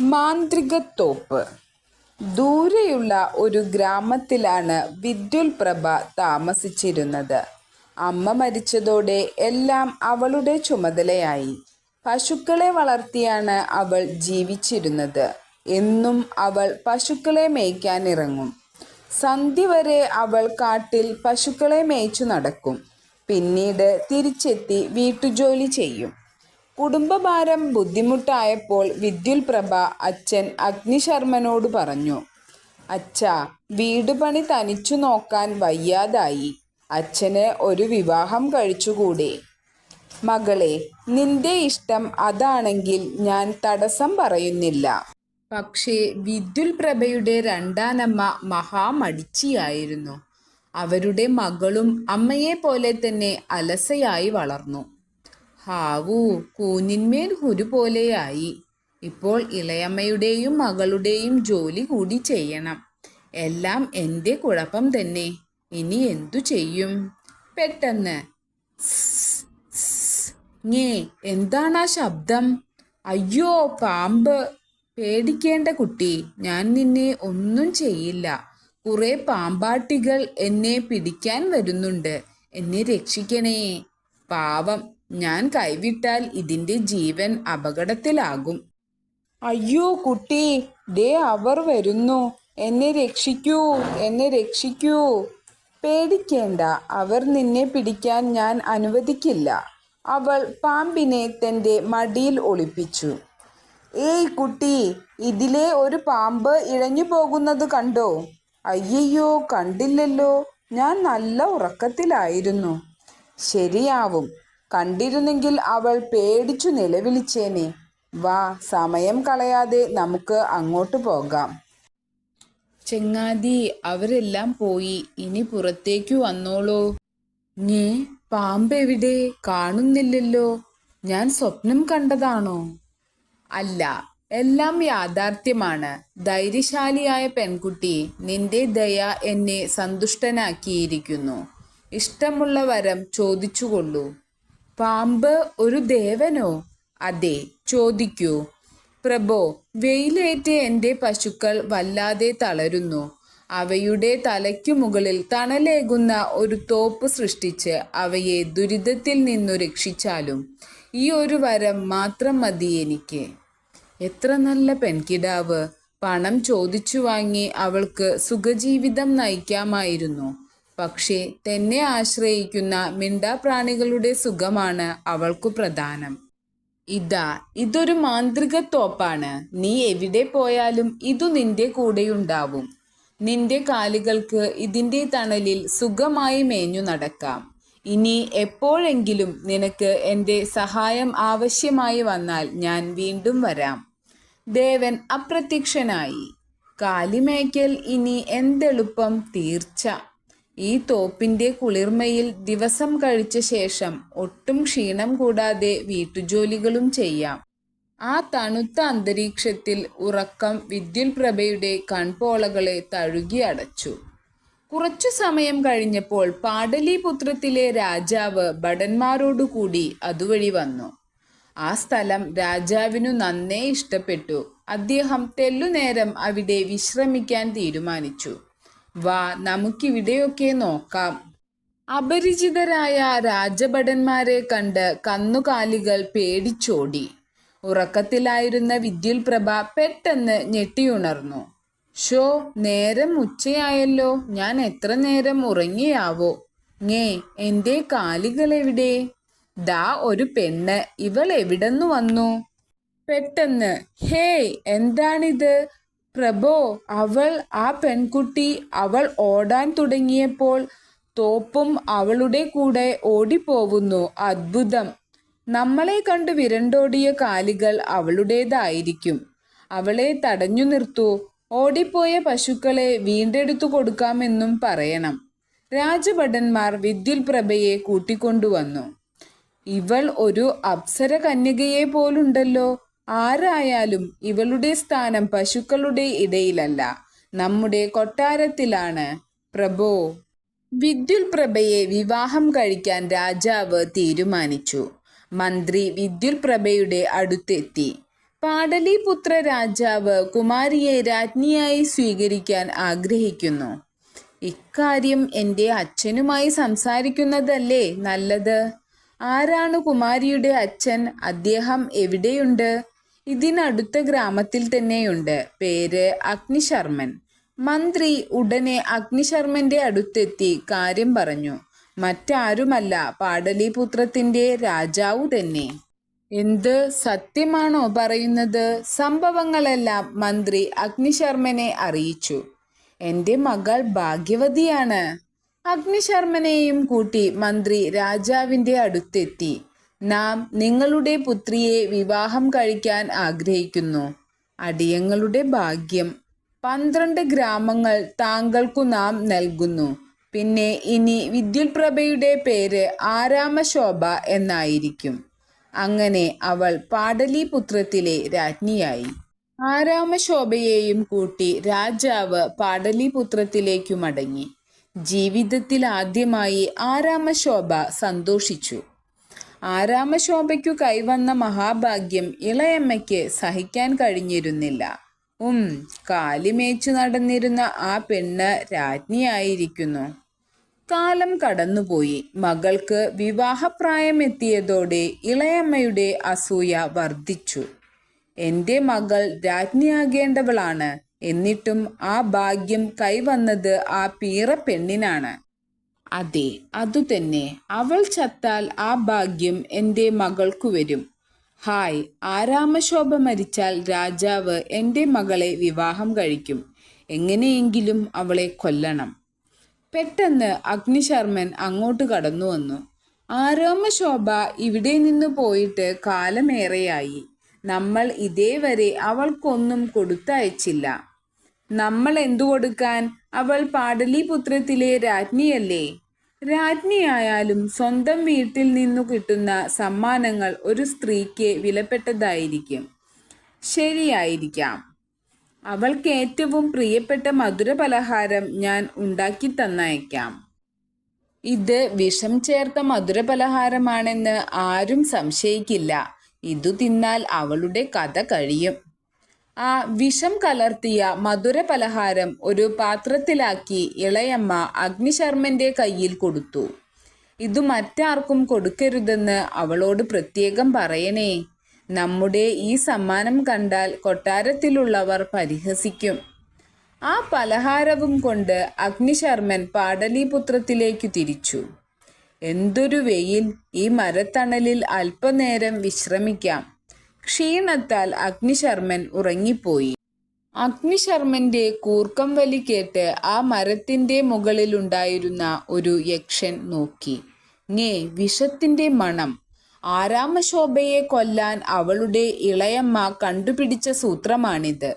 മാന്ത്രികത്തോപ്പ്. ദൂരെയുള്ള ഒരു ഗ്രാമത്തിലാണ് വിദ്യുൽ പ്രഭ താമസിച്ചിരുന്നത്. അമ്മ മരിച്ചതോടെ എല്ലാം അവളുടെ ചുമതലയായി. പശുക്കളെ വളർത്തിയാണ് അവൾ ജീവിച്ചിരുന്നത്. എന്നും അവൾ പശുക്കളെ മേയ്ക്കാനിറങ്ങും. സന്ധ്യ വരെ അവൾ കാട്ടിൽ പശുക്കളെ മേയ്ച്ചു നടക്കും. പിന്നീട് തിരിച്ചെത്തി വീട്ടുജോലി ചെയ്യും. കുടുംബഭാരം ബുദ്ധിമുട്ടായപ്പോൾ വിദ്യുൽ പ്രഭ അച്ഛൻ അഗ്നിശർമ്മനോട് പറഞ്ഞു അച്ഛാ വീട് പണി തനിച്ചു നോക്കാൻ വയ്യാതായി. അച്ഛന് ഒരു വിവാഹം കഴിച്ചുകൂടെ? മകളെ നിന്റെ ഇഷ്ടം അതാണെങ്കിൽ ഞാൻ തടസ്സം പറയുന്നില്ല പക്ഷേ വിദ്യുൽ പ്രഭയുടെ രണ്ടാനമ്മ മഹാമടിച്ചിയായിരുന്നു. അവരുടെ മകളും അമ്മയെ പോലെ തന്നെ അലസയായി വളർന്നു. ഹാവൂ കൂനിന്മേൽ ഹുരു പോലെയായി ഇപ്പോൾ ഇളയമ്മയുടെയും മകളുടെയും ജോലി കൂടി ചെയ്യണം. എല്ലാം എന്റെ കുഴപ്പം തന്നെ. ഇനി എന്തു ചെയ്യും? പെട്ടെന്ന്. ഞേ എന്താണ് ആ ശബ്ദം? അയ്യോ പാമ്പ്. പേടിക്കേണ്ട കുട്ടി ഞാൻ നിന്നെ ഒന്നും ചെയ്യില്ല. കുറെ പാമ്പാട്ടികൾ എന്നെ പിടിക്കാൻ വരുന്നുണ്ട്. എന്നെ രക്ഷിക്കണേ. പാവം. ഞാൻ കൈവിട്ടാൽ ഇതിന്റെ ജീവൻ അപകടത്തിലാകും. അയ്യോ കുട്ടി ദേ അവർ വരുന്നു. എന്നെ രക്ഷിക്കൂ എന്നെ രക്ഷിക്കൂ. പേടിക്കേണ്ട അവർ നിന്നെ പിടിക്കാൻ ഞാൻ അനുവദിക്കില്ല. അവൾ പാമ്പിനെ തന്റെ മടിയിൽ ഒളിപ്പിച്ചു. ഏയ് കുട്ടി ഇതിലെ ഒരു പാമ്പ് ഇഴഞ്ഞു പോകുന്നത് കണ്ടോ? അയ്യയ്യോ കണ്ടില്ലല്ലോ. ഞാൻ നല്ല ഉറക്കത്തിലായിരുന്നു. ശരിയാവും കണ്ടിരുന്നെങ്കിൽ അവൾ പേടിച്ചു നിലവിളിച്ചേനെ. വാ സമയം കളയാതെ നമുക്ക് അങ്ങോട്ട് പോകാം. ചെങ്ങാതി അവരെല്ലാം പോയി. ഇനി പുറത്തേക്കു വന്നോളൂ. ഞേ പാമ്പെവിടെ കാണുന്നില്ലല്ലോ. ഞാൻ സ്വപ്നം കണ്ടതാണോ? അല്ല എല്ലാം യാഥാർത്ഥ്യമാണ്. ധൈര്യശാലിയായ പെൺകുട്ടി നിന്റെ ദയ എന്നെ സന്തുഷ്ടനാക്കിയിരിക്കുന്നു. ഇഷ്ടമുള്ള വരം ചോദിച്ചുകൊള്ളൂ. പാമ്പ് ഒരു ദേവനോ? അതെ ചോദിക്കൂ. പ്രഭോ വെയിലേറ്റ് എന്റെ പശുക്കൾ വല്ലാതെ തളരുന്നു. അവയുടെ തലയ്ക്കു മുകളിൽ തണലേകുന്ന ഒരു തോപ്പ് സൃഷ്ടിച്ച് അവയെ ദുരിതത്തിൽ നിന്നു രക്ഷിച്ചാലും ഈ ഒരു വരം മാത്രം മതി എനിക്ക്. എത്ര നല്ല പെൺകിടാവ്. പണം ചോദിച്ചു വാങ്ങി അവൾക്ക് സുഖജീവിതം നയിക്കാമായിരുന്നു. പക്ഷേ തന്നെ ആശ്രയിക്കുന്ന മിണ്ടാപ്രാണികളുടെ സുഖമാണ് അവൾക്കു പ്രധാനം. ഇതാ ഇതൊരു മാന്ത്രിക തോപ്പാണ്. നീ എവിടെ പോയാലും ഇതു നിന്റെ കൂടെയുണ്ടാവും. നിന്റെ കാലുകൾക്ക് ഇതിന്റെ തണലിൽ സുഖമായി മേഞ്ഞു നടക്കാം. ഇനി എപ്പോഴെങ്കിലും നിനക്ക് എന്റെ സഹായം ആവശ്യമായി വന്നാൽ ഞാൻ വീണ്ടും വരാം. ദേവൻ അപ്രത്യക്ഷനായി. കാലിമേക്കൽ ഇനി എന്തെളുപ്പം തീർച്ച. ഈ തോപ്പിന്റെ കുളിർമയിൽ ദിവസം കഴിച്ച ശേഷം ഒട്ടും ക്ഷീണം കൂടാതെ വീട്ടുജോലികളും ചെയ്യാം. ആ തണുത്ത അന്തരീക്ഷത്തിൽ ഉറക്കം വിദ്യുൽ പ്രഭയുടെ കൺപോളകളെ തഴുകി അടച്ചു. കുറച്ചു സമയം കഴിഞ്ഞപ്പോൾ പാടലീപുത്രത്തിലെ രാജാവ് ഭടന്മാരോടുകൂടി അതുവഴി വന്നു. ആ സ്ഥലം രാജാവിനു നന്നേ ഇഷ്ടപ്പെട്ടു. അദ്ദേഹം തെല്ലുനേരം അവിടെ വിശ്രമിക്കാൻ തീരുമാനിച്ചു. വാ നമുക്കിവിടെയൊക്കെ നോക്കാം. അപരിചിതരായ രാജഭടന്മാരെ കണ്ട് കന്നുകാലികൾ പേടിച്ചോടി. ഉറക്കത്തിലായിരുന്ന വിദ്യുൽ പ്രഭ പെട്ടെന്ന് ഞെട്ടിയുണർന്നു. ഷോ നേരം ഉച്ചയായല്ലോ. ഞാൻ എത്ര നേരം ഉറങ്ങിയാവോ? ഞേ എന്റെ കാലികൾ എവിടെ? ദാ ഒരു പെണ്ണ്. ഇവൾ എവിടെന്നു വന്നു? പെട്ടെന്ന്. ഹേയ് എന്താണിത്? പ്രഭോ അവൾ ആ പെൺകുട്ടി അവൾ ഓടാൻ തുടങ്ങിയപ്പോൾ തോപ്പും അവളുടെ കൂടെ ഓടിപ്പോവുന്നു. അത്ഭുതം. നമ്മളെ കണ്ട് വിരണ്ടോടിയ കാലുകൾ അവളുടേതായിരിക്കും. അവളെ തടഞ്ഞു നിർത്തു. ഓടിപ്പോയ പശുക്കളെ വീണ്ടെടുത്തു കൊടുക്കാമെന്നും പറയണം. രാജഭടന്മാർ വിദ്യുൽ പ്രഭയെ കൂട്ടിക്കൊണ്ടുവന്നു. ഇവൾ ഒരു അപ്സര കന്യകയെ പോലുണ്ടല്ലോ. ആരായാലും ഇവളുടെ സ്ഥാനം പശുക്കളുടെ ഇടയിലല്ല നമ്മുടെ കൊട്ടാരത്തിലാണ്. പ്രഭോ വിദ്യുൽ പ്രഭയെ വിവാഹം കഴിക്കാൻ രാജാവ് തീരുമാനിച്ചു. മന്ത്രി വിദ്യുൽ പ്രഭയുടെ അടുത്തെത്തി. പാടലിപുത്ര രാജാവ് കുമാരിയെ രാജ്ഞിയായി സ്വീകരിക്കാൻ ആഗ്രഹിക്കുന്നു. ഇക്കാര്യം എന്റെ അച്ഛനുമായി സംസാരിക്കുന്നതല്ലേ നല്ലത്? ആരാണ് കുമാരിയുടെ അച്ഛൻ? അദ്ദേഹം എവിടെയുണ്ട്? ഇതിനടുത്ത ഗ്രാമത്തിൽ തന്നെയുണ്ട്. പേര് അഗ്നിശർമ്മൻ. മന്ത്രി ഉടനെ അഗ്നിശർമ്മന്റെ അടുത്തെത്തി കാര്യം പറഞ്ഞു. മറ്റാരുമല്ല പാടലീപുത്രത്തിന്റെ രാജാവു തന്നെ. എന്ത് സത്യമാണോ പറയുന്നത് സംഭവങ്ങളെല്ലാം മന്ത്രി അഗ്നിശർമ്മനെ അറിയിച്ചു. എന്റെ മകൾ ഭാഗ്യവതിയാണ്. അഗ്നിശർമ്മനെയും കൂട്ടി മന്ത്രി രാജാവിന്റെ അടുത്തെത്തി. നാം നിങ്ങളുടെ പുത്രിയെ വിവാഹം കഴിക്കാൻ ആഗ്രഹിക്കുന്നു. അടിയങ്ങളുടെ ഭാഗ്യം. പന്ത്രണ്ട് ഗ്രാമങ്ങൾ താങ്കൾക്കു നാം നൽകുന്നു. പിന്നെ ഇനി വിദ്യുൽപ്രഭയുടെ പേര് ആരാമശോഭ എന്നായിരിക്കും. അങ്ങനെ അവൾ പാടലീപുത്രത്തിലെ രാജ്ഞിയായി. ആരാമശോഭയെയും കൂട്ടി രാജാവ് പാടലീപുത്രത്തിലേക്കു മടങ്ങി. ജീവിതത്തിൽ ആദ്യമായി ആരാമശോഭ സന്തോഷിച്ചു. ആരാമശോഭയ്ക്കു കൈവന്ന മഹാഭാഗ്യം ഇളയമ്മയ്ക്ക് സഹിക്കാൻ കഴിഞ്ഞിരുന്നില്ല. ഉം കാലിമേച്ചു നടന്നിരുന്ന ആ പെണ്ണ് രാജ്ഞിയായിരിക്കുന്നു. കാലം കടന്നുപോയി. മകൾക്ക് വിവാഹപ്രായമെത്തിയതോടെ ഇളയമ്മയുടെ അസൂയ വർദ്ധിച്ചു. എന്റെ മകൾ രാജ്ഞിയാകേണ്ടവളാണ്. എന്നിട്ടും ആ ഭാഗ്യം കൈവന്നത് ആ പീറ പെണ്ണിനാണ്. അതെ അതുതന്നെ അവൾ ചത്താൽ ആ ഭാഗ്യം എന്റെ മകൾക്കു വരും. ഹായ് ആരാമശോഭ മരിച്ചാൽ രാജാവ് എന്റെ മകളെ വിവാഹം കഴിക്കും. എങ്ങനെയെങ്കിലും അവളെ കൊല്ലണം. പെട്ടെന്ന് അഗ്നിശർമ്മൻ അങ്ങോട്ട് കടന്നു വന്നു. ആരാമശോഭ ഇവിടെ നിന്ന് പോയിട്ട് കാലമേറെയായി. നമ്മൾ ഇതേവരെ അവൾക്കൊന്നും കൊടുത്തയച്ചില്ല. നമ്മൾ എന്തു കൊടുക്കാൻ അവൾ പാടലീപുത്രത്തിലെ രാജ്ഞിയല്ലേ? രാജ്ഞിയായാലും സ്വന്തം വീട്ടിൽ നിന്നു കിട്ടുന്ന സമ്മാനങ്ങൾ ഒരു സ്ത്രീക്ക് വിലപ്പെട്ടതായിരിക്കും. ശരിയായിരിക്കാം. അവൾക്ക് ഏറ്റവും പ്രിയപ്പെട്ട മധുര പലഹാരം ഞാൻ ഉണ്ടാക്കി തന്നയക്കാം. ഇത് വിഷം ചേർത്ത മധുര പലഹാരമാണെന്ന് ആരും സംശയിക്കില്ല. ഇതു തിന്നാൽ അവളുടെ കഥ കഴിയും. ആ വിഷം കലർത്തിയ മധുര പലഹാരം ഒരു പാത്രത്തിലാക്കി ഇളയമ്മ അഗ്നിശർമ്മന്റെ കയ്യിൽ കൊടുത്തു. ഇത് മറ്റാർക്കും കൊടുക്കരുതെന്ന് അവളോട് പ്രത്യേകം പറയണേ. നമ്മുടെ ഈ സമ്മാനം കണ്ടാൽ കൊട്ടാരത്തിലുള്ളവർ പരിഹസിക്കും. ആ പലഹാരവും കൊണ്ട് അഗ്നിശർമ്മൻ പാടലീപുത്രത്തിലേക്കു തിരിച്ചു. എന്തൊരു വെയിൽ. ഈ മരത്തണലിൽ അല്പനേരം വിശ്രമിക്കാം. ക്ഷീണത്താൽ അഗ്നിശർമ്മൻ ഉറങ്ങിപ്പോയി. അഗ്നിശർമ്മന്റെ കൂർക്കം വലി കേട്ട് ആ മരത്തിന്റെ മുകളിലുണ്ടായിരുന്ന ഒരു യക്ഷൻ നോക്കി. ഞേ വിഷത്തിന്റെ മണം. ആരാമശോഭയെ കൊല്ലാൻ അവളുടെ ഇളയമ്മ കണ്ടുപിടിച്ച സൂത്രമാണിത്.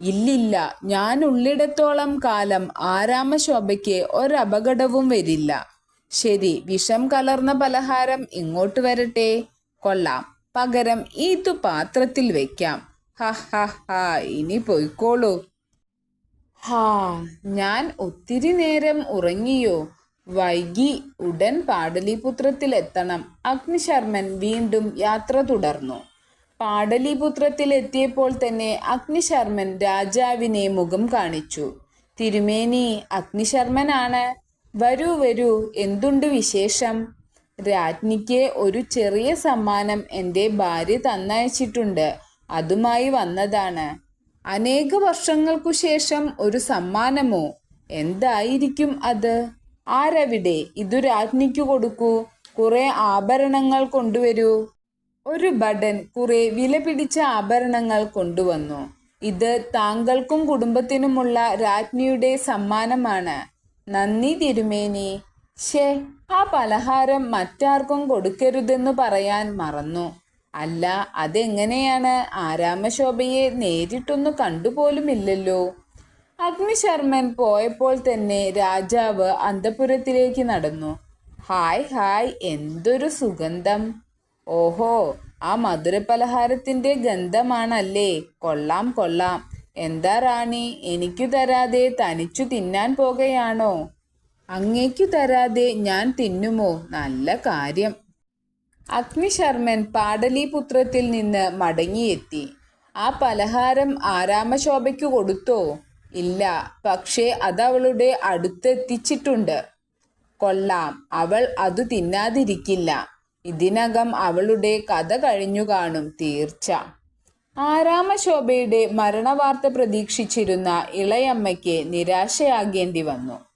ഇല്ലില്ല ഞാൻ ഉള്ളിടത്തോളം കാലം ആരാമശോഭയ്ക്ക് ഒരപകടവും വരില്ല. ശരി വിഷം കലർന്ന പലഹാരം ഇങ്ങോട്ട് വരട്ടെ. കൊള്ളാം. പകരം ഇതു പാത്രത്തിൽ വെക്കാം. ഹ ഹ ഹ ഇനി പോയിക്കോളൂ. ഹാ ഞാൻ ഒത്തിരി നേരം ഉറങ്ങിയോ? വൈകി ഉടൻ പാടലീപുത്രത്തിലെത്തണം. അഗ്നിശർമ്മൻ വീണ്ടും യാത്ര തുടർന്നു. പാടലീപുത്രത്തിലെത്തിയപ്പോൾ തന്നെ അഗ്നിശർമ്മൻ രാജാവിനെ മുഖം കാണിച്ചു. തിരുമേനി അഗ്നിശർമ്മനാണ്. വരൂ വരൂ എന്തുണ്ട് വിശേഷം? രാജ്ഞിക്ക് ഒരു ചെറിയ സമ്മാനം എന്റെ ഭാര്യ തന്നയച്ചിട്ടുണ്ട്. അതുമായി വന്നതാണ്. അനേക വർഷങ്ങൾക്കു ശേഷം ഒരു സമ്മാനമോ? എന്തായിരിക്കും അത്? ആരവിടെ? ഇതു രാജ്ഞിക്ക് കൊടുക്കൂ. കുറെ ആഭരണങ്ങൾ കൊണ്ടുവരൂ. ഒരു ഭടൻ കുറെ വില പിടിച്ച ആഭരണങ്ങൾ കൊണ്ടുവന്നു. ഇത് താങ്കൾക്കും കുടുംബത്തിനുമുള്ള രാജ്ഞിയുടെ സമ്മാനമാണ്. നന്ദി തിരുമേനി. ഷേ ആ പലഹാരം മറ്റാർക്കും കൊടുക്കരുതെന്ന് പറയാൻ മറന്നു. അല്ല അതെങ്ങനെയാണ് ആരാമശോഭയെ നേരിട്ടൊന്ന് കണ്ടുപോലുമില്ലല്ലോ. അഗ്നിശർമ്മൻ പോയപ്പോൾ തന്നെ രാജാവ് അന്തപുരത്തിലേക്ക് നടന്നു. ഹായ് ഹായ് എന്തൊരു സുഗന്ധം. ഓഹോ ആ മധുരപലഹാരത്തിന്റെ ഗന്ധമാണല്ലേ. കൊള്ളാം കൊള്ളാം. എന്താ റാണി എനിക്കു തരാതെ തനിച്ചു തിന്നാൻ പോകുകയാണോ? അങ്ങേക്കു തരാതെ ഞാൻ തിന്നുമോ? നല്ല കാര്യം. അഗ്നിശർമ്മൻ പാടലീപുത്രത്തിൽ നിന്ന് മടങ്ങിയെത്തി. ആ പലഹാരം ആരാമശോഭയ്ക്കു കൊടുത്തോ? ഇല്ല പക്ഷേ അതവളുടെ അടുത്തെത്തിച്ചിട്ടുണ്ട്. കൊള്ളാം അവൾ അതു തിന്നാതിരിക്കില്ല. ഇതിനകം അവളുടെ കഥ കഴിഞ്ഞു കാണും തീർച്ച. ആരാമശോഭയുടെ മരണവാർത്ത പ്രതീക്ഷിച്ചിരുന്ന ഇളയമ്മയ്ക്ക് നിരാശയാകേണ്ടി വന്നു.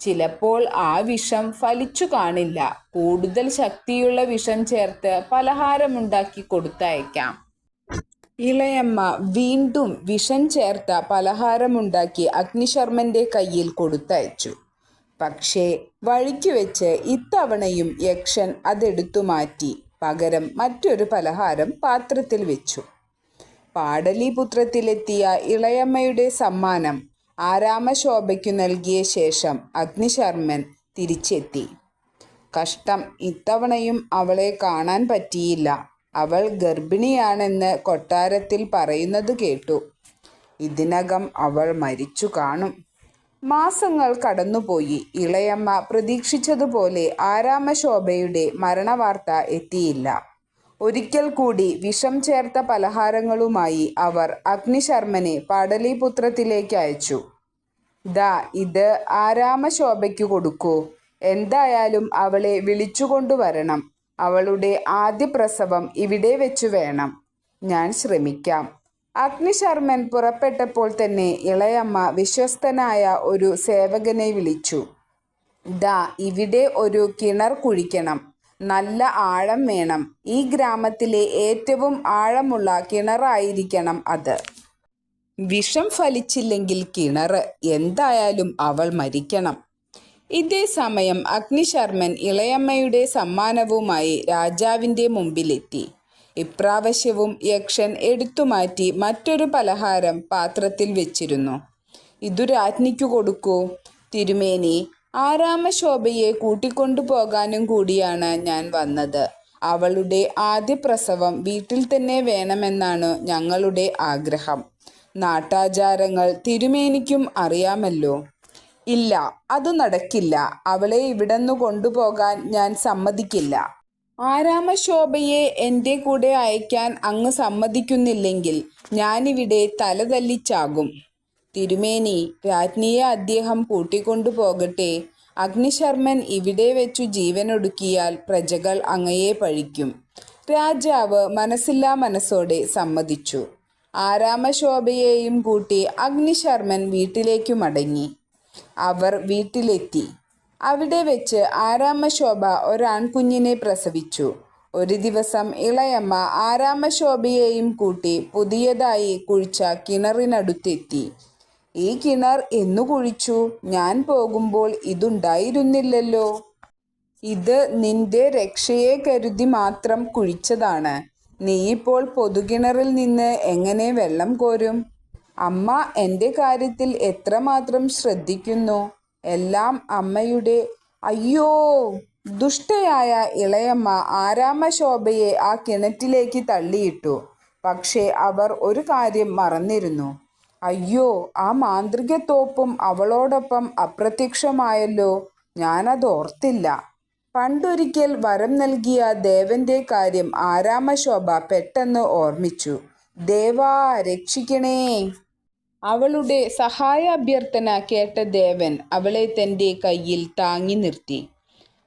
ചിലപ്പോൾ ആ വിഷം ഫലിച്ചു കാണില്ല. കൂടുതൽ ശക്തിയുള്ള വിഷം ചേർത്ത് പലഹാരമുണ്ടാക്കി കൊടുത്തയക്കാം. ഇളയമ്മ വീണ്ടും വിഷം ചേർത്ത പലഹാരമുണ്ടാക്കി അഗ്നിശർമ്മന്റെ കയ്യിൽ കൊടുത്തയച്ചു. പക്ഷേ വഴിക്ക് വെച്ച് ഇത്തവണയും യക്ഷൻ അതെടുത്തു മാറ്റി. പകരം മറ്റൊരു പലഹാരം പാത്രത്തിൽ വെച്ചു. പാടലീപുത്രത്തിലെത്തിയ ഇളയമ്മയുടെ സമ്മാനം ആരാമശോഭയ്ക്കു നൽകിയ ശേഷം അഗ്നിശർമ്മൻ തിരിച്ചെത്തി. കഷ്ടം. ഇത്തവണയും അവളെ കാണാൻ പറ്റിയില്ല. അവൾ ഗർഭിണിയാണെന്ന് കൊട്ടാരത്തിൽ പറയുന്നത് കേട്ടു. ഇതിനകം അവൾ മരിച്ചു കാണും. മാസങ്ങൾ കടന്നുപോയി. ഇളയമ്മ പ്രതീക്ഷിച്ചതുപോലെ ആരാമശോഭയുടെ മരണവാർത്ത എത്തിയില്ല. ഒരിക്കൽ കൂടി വിഷം ചേർത്ത പലഹാരങ്ങളുമായി അവർ അഗ്നിശർമ്മനെ പാടലീപുത്രത്തിലേക്ക് അയച്ചു. ദാ ഇത് ആരാമശോഭയ്ക്ക് കൊടുക്കൂ. എന്തായാലും അവളെ വിളിച്ചുകൊണ്ടുവരണം അവളുടെ ആദ്യ പ്രസവം ഇവിടെ വെച്ചു വേണം. ഞാൻ ശ്രമിക്കാം. അഗ്നിശർമ്മൻ പുറപ്പെട്ടപ്പോൾ തന്നെ ഇളയമ്മ വിശ്വസ്തനായ ഒരു സേവകനെ വിളിച്ചു. ദാ ഇവിടെ ഒരു കിണർ കുഴിക്കണം. നല്ല ആഴം വേണം. ഈ ഗ്രാമത്തിലെ ഏറ്റവും ആഴമുള്ള കിണറായിരിക്കണം അത്. വിഷം ഫലിച്ചില്ലെങ്കിൽ കിണർ. എന്തായാലും അവൾ മരിക്കണം. ഇതേ സമയം അഗ്നിശർമ്മൻ ഇളയമ്മയുടെ സമ്മാനവുമായി രാജാവിന്റെ മുമ്പിലെത്തി. ഇപ്രാവശ്യവും യക്ഷൻ എടുത്തുമാറ്റി മറ്റൊരു പലഹാരം പാത്രത്തിൽ വെച്ചിരുന്നു. ഇതു രാജ്ഞിക്കു കൊടുക്കൂ. തിരുമേനി ആരാമശോഭയെ കൂട്ടിക്കൊണ്ടുപോകാനും കൂടിയാണ് ഞാൻ വന്നത്. അവളുടെ ആദ്യ പ്രസവം വീട്ടിൽ തന്നെ വേണമെന്നാണ് ഞങ്ങളുടെ ആഗ്രഹം. നാട്ടാചാരങ്ങൾ തിരുമേനിക്കും അറിയാമല്ലോ. ഇല്ല അത് നടക്കില്ല. അവളെ ഇവിടുന്ന് കൊണ്ടുപോകാൻ ഞാൻ സമ്മതിക്കില്ല. ആരാമശോഭയെ എന്റെ കൂടെ അയക്കാൻ അങ്ങ് സമ്മതിക്കുന്നില്ലെങ്കിൽ ഞാനിവിടെ തലതല്ലിച്ചാകും. തിരുമേനി രാജ്ഞിയെ അദ്ദേഹം കൂട്ടിക്കൊണ്ടു പോകട്ടെ അഗ്നിശർമ്മൻ ഇവിടെ വെച്ചു ജീവനൊടുക്കിയാൽ പ്രജകൾ അങ്ങയെ പഴിക്കും. രാജാവ് മനസ്സില്ലാ മനസ്സോടെ സമ്മതിച്ചു. ആരാമശോഭയെയും കൂട്ടി അഗ്നിശർമ്മൻ വീട്ടിലേക്കു മടങ്ങി. അവർ വീട്ടിലെത്തി. അവിടെ വെച്ച് ആരാമശോഭ ഒരാൺകുഞ്ഞിനെ പ്രസവിച്ചു. ഒരു ദിവസം ഇളയമ്മ ആരാമശോഭയെയും കൂട്ടി പുതിയതായി കുഴിച്ച കിണറിനടുത്തെത്തി. ഈ കിണർ എന്നു കുഴിച്ചു. ഞാൻ പോകുമ്പോൾ ഇതുണ്ടായിരുന്നില്ലല്ലോ. ഇത് നിന്റെ രക്ഷയെ കരുതി മാത്രം കുഴിച്ചതാണ്. നീ ഇപ്പോൾ പൊതുകിണറിൽ നിന്ന് എങ്ങനെ വെള്ളം കോരും? അമ്മ എന്റെ കാര്യത്തിൽ എത്രമാത്രം ശ്രദ്ധിക്കുന്നു? എല്ലാം അമ്മയുടെ അയ്യോ! ദുഷ്ടയായ ഇളയമ്മ ആരാമശോഭയെ ആ കിണറ്റിലേക്ക് തള്ളിയിട്ടു. പക്ഷേ അവർ ഒരു കാര്യം മറന്നിരുന്നു. അയ്യോ ആ മാന്ത്രിക തോപ്പും അവളോടൊപ്പം അപ്രത്യക്ഷമായല്ലോ. ഞാനത് ഓർത്തില്ല. പണ്ടൊരിക്കൽ വരം നൽകിയ ദേവന്റെ കാര്യം ആരാമശോഭ പെട്ടെന്ന് ഓർമ്മിച്ചു. ദേവാ രക്ഷിക്കണേ. അവളുടെ സഹായ അഭ്യർത്ഥന കേട്ട ദേവൻ അവളെ തന്റെ കയ്യിൽ താങ്ങി നിർത്തി.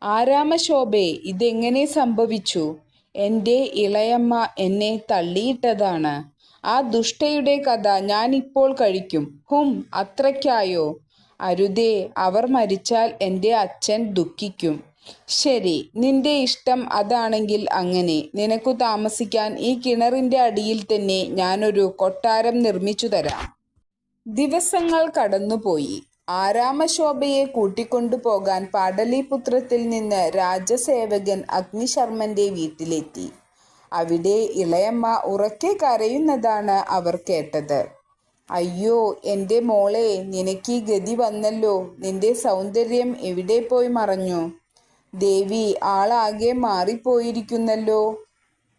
ആരാമശോഭെ ഇതെങ്ങനെ സംഭവിച്ചു? എന്റെ ഇളയമ്മ എന്നെ തള്ളിയിട്ടതാണ്. ആ ദുഷ്ടയുടെ കഥ ഞാനിപ്പോൾ കഴിക്കും. ഹും അത്രയ്ക്കായോ? അരുതേ അവർ മരിച്ചാൽ എന്റെ അച്ഛൻ ദുഃഖിക്കും. ശരി നിന്റെ ഇഷ്ടം അതാണെങ്കിൽ അങ്ങനെ. നിനക്കു താമസിക്കാൻ ഈ കിണറിന്റെ അടിയിൽ തന്നെ ഞാനൊരു കൊട്ടാരം നിർമ്മിച്ചു തരാം. ദിവസങ്ങൾ കടന്നുപോയി. ആരാമശോഭയെ കൂട്ടിക്കൊണ്ടു പോകാൻ പാടലിപുത്രത്തിൽ നിന്ന് രാജസേവകൻ അഗ്നിശർമ്മന്റെ വീട്ടിലെത്തി. അവിടെ ഇളയമ്മ ഉറക്കെ കരയുന്നതാണ് അവർ കേട്ടത്. അയ്യോ എന്റെ മോളെ നിനക്ക് ഗതി വന്നല്ലോ. നിന്റെ സൗന്ദര്യം എവിടെ പോയി മറഞ്ഞു? ദേവി ആളാകെ മാറിപ്പോയിരിക്കുന്നല്ലോ.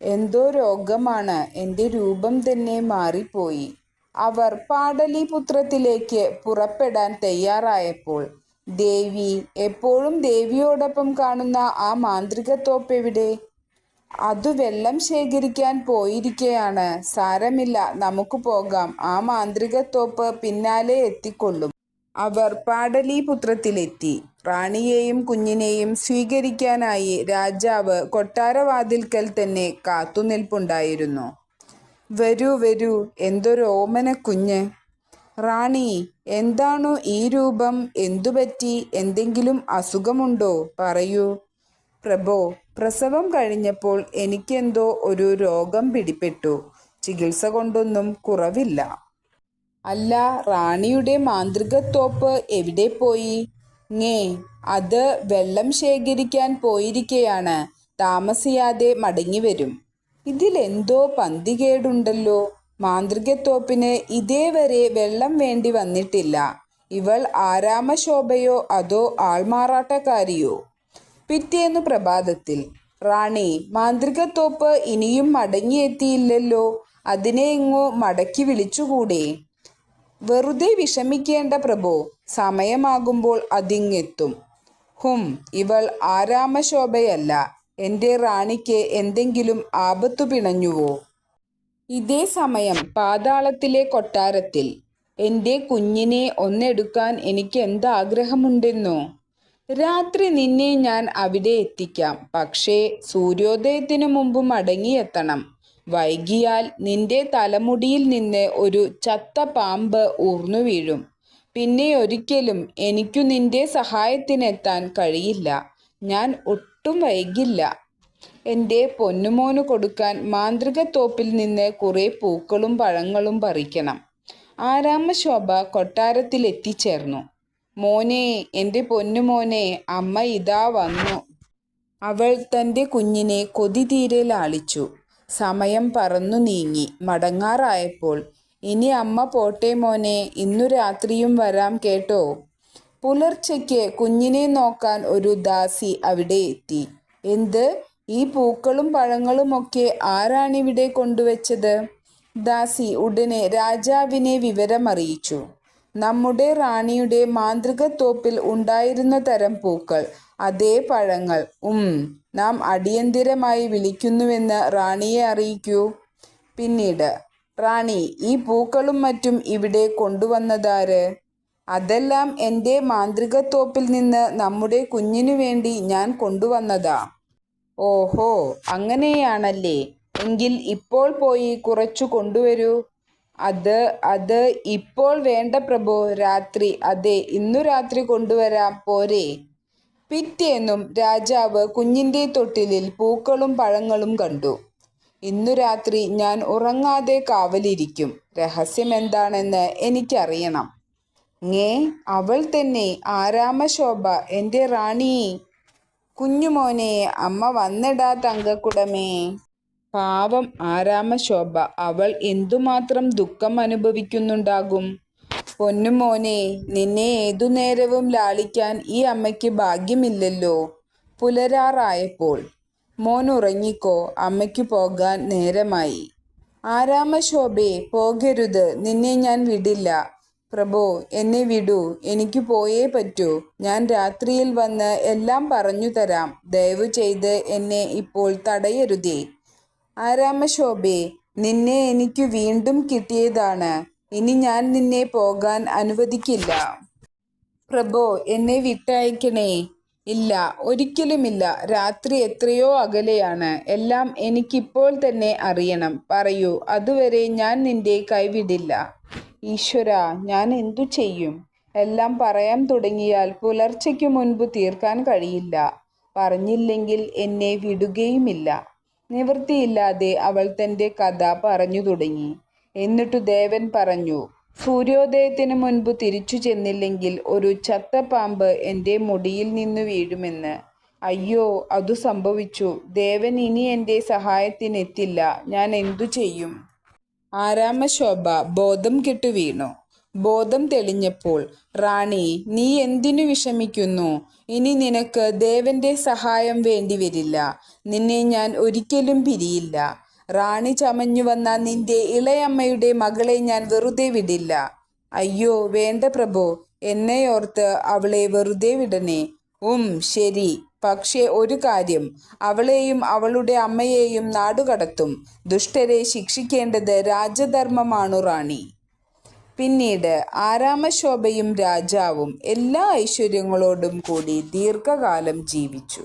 എന്തോ രോഗമാണ് എന്റെ രൂപം തന്നെ മാറിപ്പോയി. അവർ പാടലീപുത്രത്തിലേക്ക് പുറപ്പെടാൻ തയ്യാറായപ്പോൾ ദേവി എപ്പോഴും ദേവിയോടൊപ്പം കാണുന്ന ആ മാന്ത്രിക തോപ്പ് എവിടെ അതു വെള്ളം ശേഖരിക്കാൻ പോയിരിക്കയാണ്. സാരമില്ല നമുക്ക് പോകാം. ആ മാന്ത്രികത്തോപ്പ് പിന്നാലെ എത്തിക്കൊള്ളും. അവർ പാടലീപുത്രത്തിലെത്തി. റാണിയെയും കുഞ്ഞിനെയും സ്വീകരിക്കാനായി രാജാവ് കൊട്ടാരവാതിൽക്കൽ തന്നെ കാത്തുനിൽപ്പുണ്ടായിരുന്നു. വരൂ വരൂ എന്തൊരു ഓമന കുഞ്ഞ്. റാണി എന്താണു ഈ രൂപം? എന്തുപറ്റി? എന്തെങ്കിലും അസുഖമുണ്ടോ? പറയൂ. പ്രഭോ പ്രസവം കഴിഞ്ഞപ്പോൾ എനിക്കെന്തോ ഒരു രോഗം പിടിപെട്ടു. ചികിത്സ കൊണ്ടൊന്നും കുറവില്ല. അല്ല റാണിയുടെ മാന്ത്രികത്തോപ്പ് എവിടെ പോയി? ങ്ങേ അത് വെള്ളം ശേഖരിക്കാൻ പോയിരിക്കയാണ്. താമസിയാതെ മടങ്ങി മടങ്ങിവരും ഇതിലെന്തോ പന്തികേടുണ്ടല്ലോ. മാന്ത്രികത്തോപ്പിന് ഇതേവരെ വെള്ളം വേണ്ടി വന്നിട്ടില്ല. ഇവൾ ആരാമശോഭയോ അതോ ആൾമാറാട്ടക്കാരിയോ? പിറ്റേന്നു പ്രഭാതത്തിൽ. റാണി മാന്ത്രികത്തോപ്പ് ഇനിയും മടങ്ങിയെത്തിയില്ലല്ലോ. അതിനെ ഇങ്ങോ മടക്കി വിളിച്ചുകൂടെ? വെറുതെ വിഷമിക്കേണ്ട പ്രഭു സമയമാകുമ്പോൾ അതിങ്ങെത്തും. ഹും ഇവൾ ആരാമശോഭയല്ല. എന്റെ റാണിക്ക് എന്തെങ്കിലും ആപത്തു പിണഞ്ഞുവോ? ഇതേ സമയം പാതാളത്തിലെ കൊട്ടാരത്തിൽ. എന്റെ കുഞ്ഞിനെ ഒന്നെടുക്കാൻ എനിക്ക് എന്താഗ്രഹമുണ്ടെന്നോ രാത്രി നിന്നെ ഞാൻ അവിടെ എത്തിക്കാം. പക്ഷേ സൂര്യോദയത്തിനു മുമ്പ് മടങ്ങിയെത്തണം. വൈകിയാൽ നിന്റെ തലമുടിയിൽ നിന്ന് ഒരു ചത്ത പാമ്പ് ഊർന്നു വീഴും. പിന്നെ ഒരിക്കലും എനിക്കു നിന്റെ സഹായത്തിനെത്താൻ കഴിയില്ല. ഞാൻ ഒട്ടും വൈകില്ല. എന്റെ പൊന്നുമോന് കൊടുക്കാൻ മാന്ത്രികത്തോപ്പിൽ നിന്ന് കുറേ പൂക്കളും പഴങ്ങളും പറിക്കണം. ആരാമശോഭ കൊട്ടാരത്തിൽ എത്തിച്ചേർന്നു മോനെ എന്റെ പൊന്നുമോനെ അമ്മ ഇതാ വന്നു. അവൾ തന്റെ കുഞ്ഞിനെ കൊതി തീരെ ലാളിച്ചു. സമയം പറന്നു നീങ്ങി. മടങ്ങാറായപ്പോൾ ഇനി അമ്മ പോട്ടെ മോനെ ഇന്നു രാത്രിയും വരാം കേട്ടോ പുലർച്ചയ്ക്ക് കുഞ്ഞിനെ നോക്കാൻ ഒരു ദാസി അവിടെ എത്തി. എന്ത്? ഈ പൂക്കളും പഴങ്ങളുമൊക്കെ ആരാണിവിടെ കൊണ്ടുവച്ചത് ദാസി ഉടനെ രാജാവിനെ വിവരമറിയിച്ചു. നമ്മുടെ റാണിയുടെ മാന്ത്രികത്തോപ്പിൽ ഉണ്ടായിരുന്ന തരം പൂക്കൾ അതേ പഴങ്ങൾ. ഉം നാം അടിയന്തിരമായി വിളിക്കുന്നുവെന്ന് റാണിയെ അറിയിക്കൂ. പിന്നീട് റാണി ഈ പൂക്കളും മറ്റും ഇവിടെ കൊണ്ടുവന്നതാര്? അതെല്ലാം എന്റെ മാന്ത്രികത്തോപ്പിൽ നിന്ന് നമ്മുടെ കുഞ്ഞിനു വേണ്ടി ഞാൻ കൊണ്ടുവന്നതാ. ഓഹോ അങ്ങനെയാണല്ലേ. എങ്കിൽ ഇപ്പോൾ പോയി കുറച്ചു കൊണ്ടുവരൂ. അത് അത് ഇപ്പോൾ വേണ്ട പ്രഭു രാത്രി. അതെ ഇന്നു രാത്രി കൊണ്ടുവരാം. പോരെ. പിറ്റേന്നും രാജാവ് കുഞ്ഞിന്റെ തൊട്ടിലിൽ പൂക്കളും പഴങ്ങളും കണ്ടു. ഇന്നു രാത്രി ഞാൻ ഉറങ്ങാതെ കാവലിരിക്കും. രഹസ്യം എന്താണെന്ന് എനിക്കറിയണം. ങ്ങേ അവൾ തന്നെ ആരാമശോഭ എന്റെ റാണി കുഞ്ഞുമോനെ അമ്മ വന്നിടാ തങ്കക്കുടമേ. പാവം ആരാമശോഭ അവൾ എന്തുമാത്രം ദുഃഖം അനുഭവിക്കുന്നുണ്ടാകും? പൊന്നുമോനെ നിന്നെ ഏതു നേരവും ലാളിക്കാൻ ഈ അമ്മയ്ക്ക് ഭാഗ്യമില്ലല്ലോ. പുലരാറായപ്പോൾ. മോൻ ഉറങ്ങിക്കോ അമ്മയ്ക്ക് പോകാൻ നേരമായി. ആരാമശോഭേ പോകരുത് നിന്നെ ഞാൻ വിടില്ല. പ്രഭോ എന്നെ വിടൂ എനിക്ക് പോയേ പറ്റൂ. ഞാൻ രാത്രിയിൽ വന്ന് എല്ലാം പറഞ്ഞു തരാം. ദയവു ചെയ്ത് എന്നെ ഇപ്പോൾ തടയരുതേ. ആരാമശോഭേ നിന്നെ എനിക്ക് വീണ്ടും കിട്ടിയതാണ്. ഇനി ഞാൻ നിന്നെ പോകാൻ അനുവദിക്കില്ല. പ്രഭോ എന്നെ വിട്ടയക്കണേ. ഇല്ല ഒരിക്കലുമില്ല. രാത്രി എത്രയോ അകലെയാണ്. എല്ലാം എനിക്കിപ്പോൾ തന്നെ അറിയണം. പറയൂ അതുവരെ ഞാൻ നിന്റെ കൈവിടില്ല. ഈശ്വര ഞാൻ എന്തു ചെയ്യും? എല്ലാം പറയാൻ തുടങ്ങിയാൽ പുലർച്ചയ്ക്ക് മുൻപ് തീർക്കാൻ കഴിയില്ല. പറഞ്ഞില്ലെങ്കിൽ എന്നെ വിടുകയുമില്ല. നിവൃത്തിയില്ലാതെ അവൾ തന്റെ കഥ പറഞ്ഞു തുടങ്ങി. എന്നിട്ടു ദേവൻ പറഞ്ഞു സൂര്യോദയത്തിന് മുൻപ് തിരിച്ചു ചെന്നില്ലെങ്കിൽ ഒരു ചത്ത പാമ്പ് എന്റെ മുടിയിൽ നിന്ന് വീഴുമെന്ന്. അയ്യോ അതു സംഭവിച്ചു. ദേവൻ ഇനി എന്റെ സഹായത്തിനെത്തില്ല. ഞാൻ എന്തു ചെയ്യും? ആരാമശോഭ ബോധം കെട്ടു വീണു. ബോധം തെളിഞ്ഞപ്പോൾ റാണി നീ എന്തിനു വിഷമിക്കുന്നു? ഇനി നിനക്ക് ദേവന്റെ സഹായം വേണ്ടിവരില്ല നിന്നെ ഞാൻ ഒരിക്കലും പിരിയില്ല. റാണി ചമഞ്ഞു വന്ന നിന്റെ ഇളയമ്മയുടെ മകളെ ഞാൻ വെറുതെ വിടില്ല. അയ്യോ വേണ്ട പ്രഭു എന്നെയോർത്ത് അവളെ വെറുതെ വിടണേ. ഉം ശരി. പക്ഷേ ഒരു കാര്യം. അവളെയും അവളുടെ അമ്മയെയും നാടുകടത്തും. ദുഷ്ടരെ ശിക്ഷിക്കേണ്ടത് രാജധർമ്മമാണു റാണി. പിന്നീട് ആരാമശോഭയും രാജാവും എല്ലാ ഐശ്വര്യങ്ങളോടും കൂടി ദീർഘകാലം ജീവിച്ചു.